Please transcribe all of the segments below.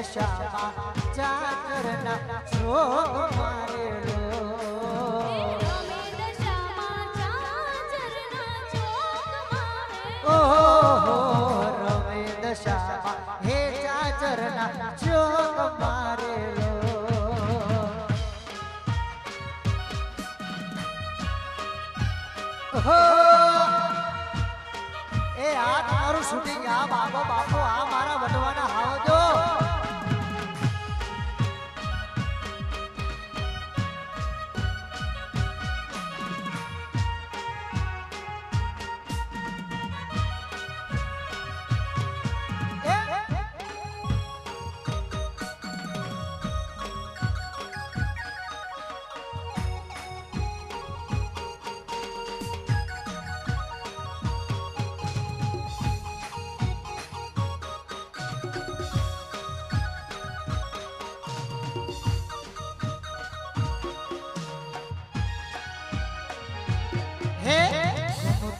દશામાં ચાચરના જોગ મારેલો રમે દશામાં ચાચરના ચોક મારે. ઓહો રમે દશામાં. હે ચાચરના જોગ મારેલો! એ આ તમારું શૂટિંગ આ બાપો બાપો આ મારા વટવાના હાવજો. હે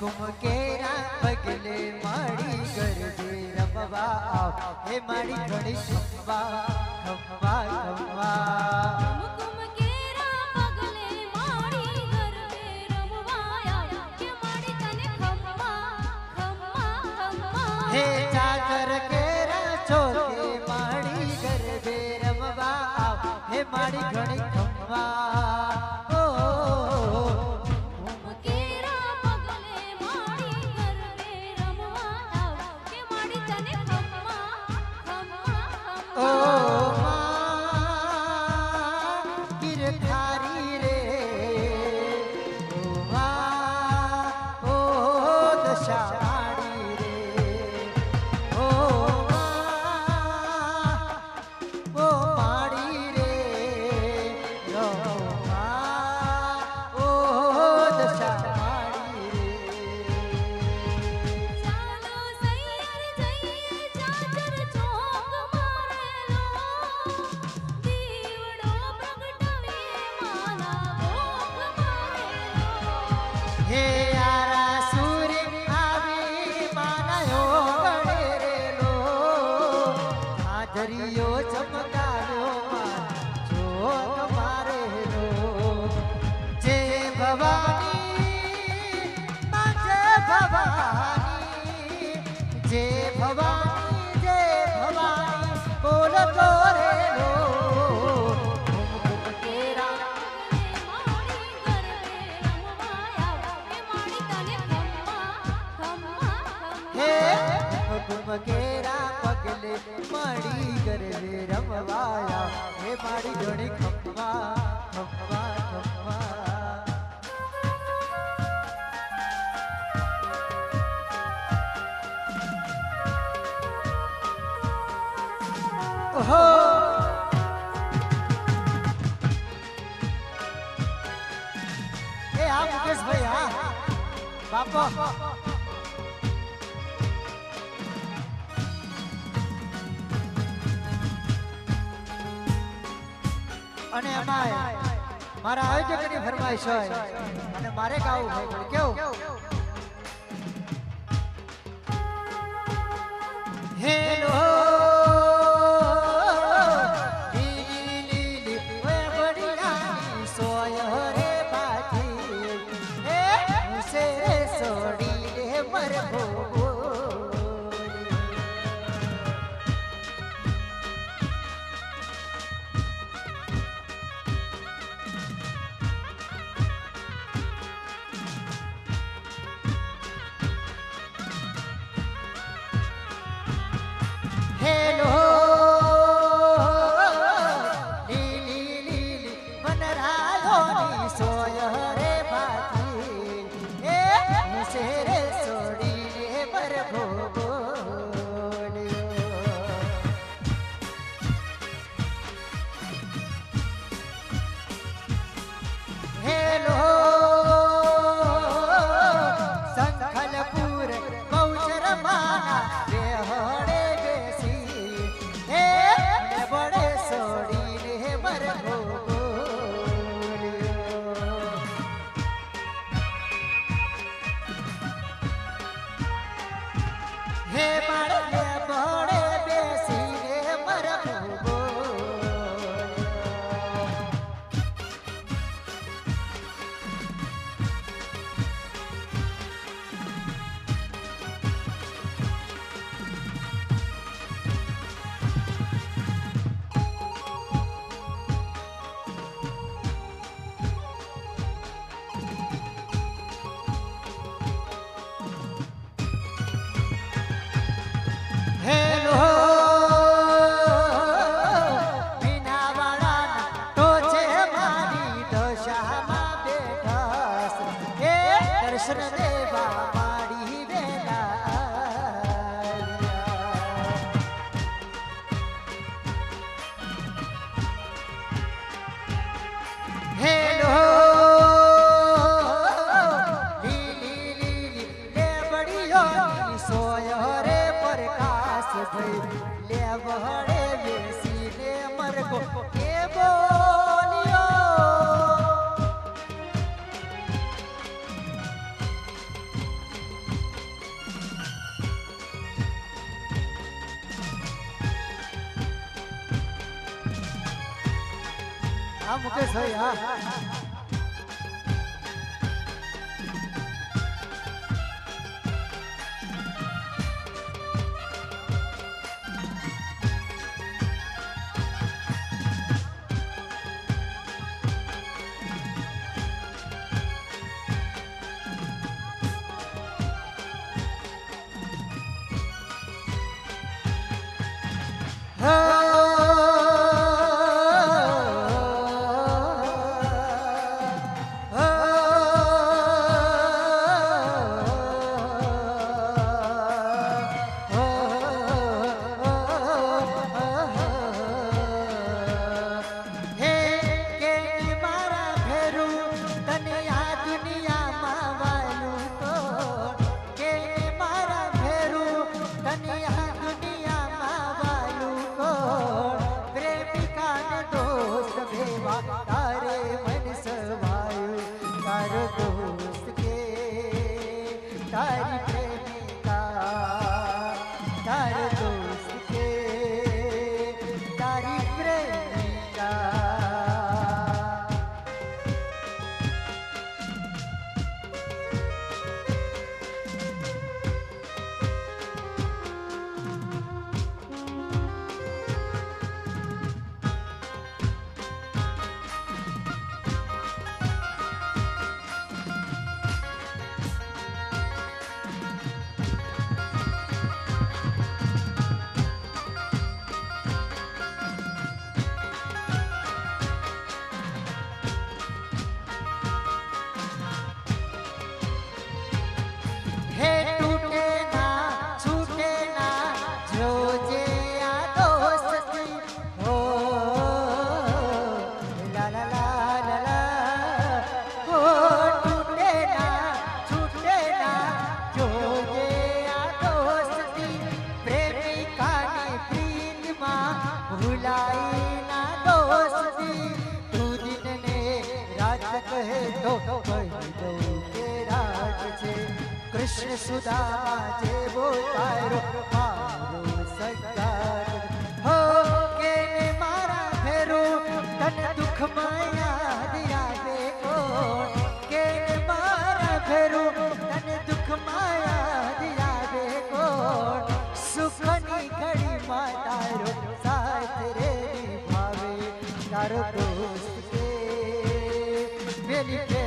કુમકુમ કેરા પગલે માડી ગરબે રમવા આવ. હે માડી ઘણી ખંભા ખંભા ખંભા હે ચાકર કેરા છોકે માડી ગરબે રમવા આવ. હે માડી ઘણી ખંભા करियो चपा રમવાયા હે મારી ઘણી ખપવા ખપવા ખપવા ઓહો. એ હા મુકેશભાઈ હા. બાપો. અને એમાં મારા આયોજકની ફરમાઈશ હોય અને મારે ગાવું હોય. પણ કેવું? હેલો હે મારે કૃષ્ણ દેવા મારી વેલા. હેલો ભઈ. લેવડે બેસીને મરગો કેવો આ મુકેશ ભાઈ હા. ભૂલાઈ દોસ્તી તું દિનને રાત કહે તો કહી દઉં છે. કૃષ્ણ સુધા જેવો તારો, મારો સગાર હો કે મારા ફેરું તને દુઃખ માય के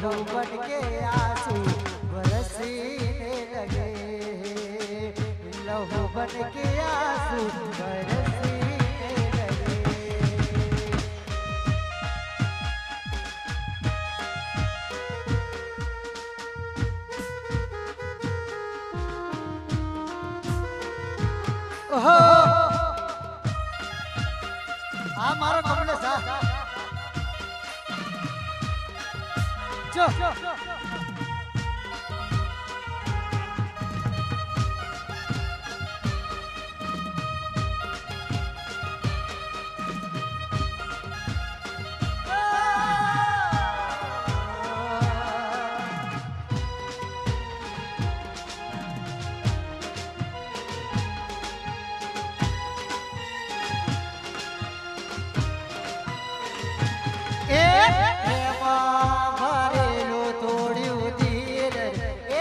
ઘૂમટ કે આંસુ વરસીને લગે લહુ બન કે આંસુ આ મારો કમલેશ હા 驾驾驾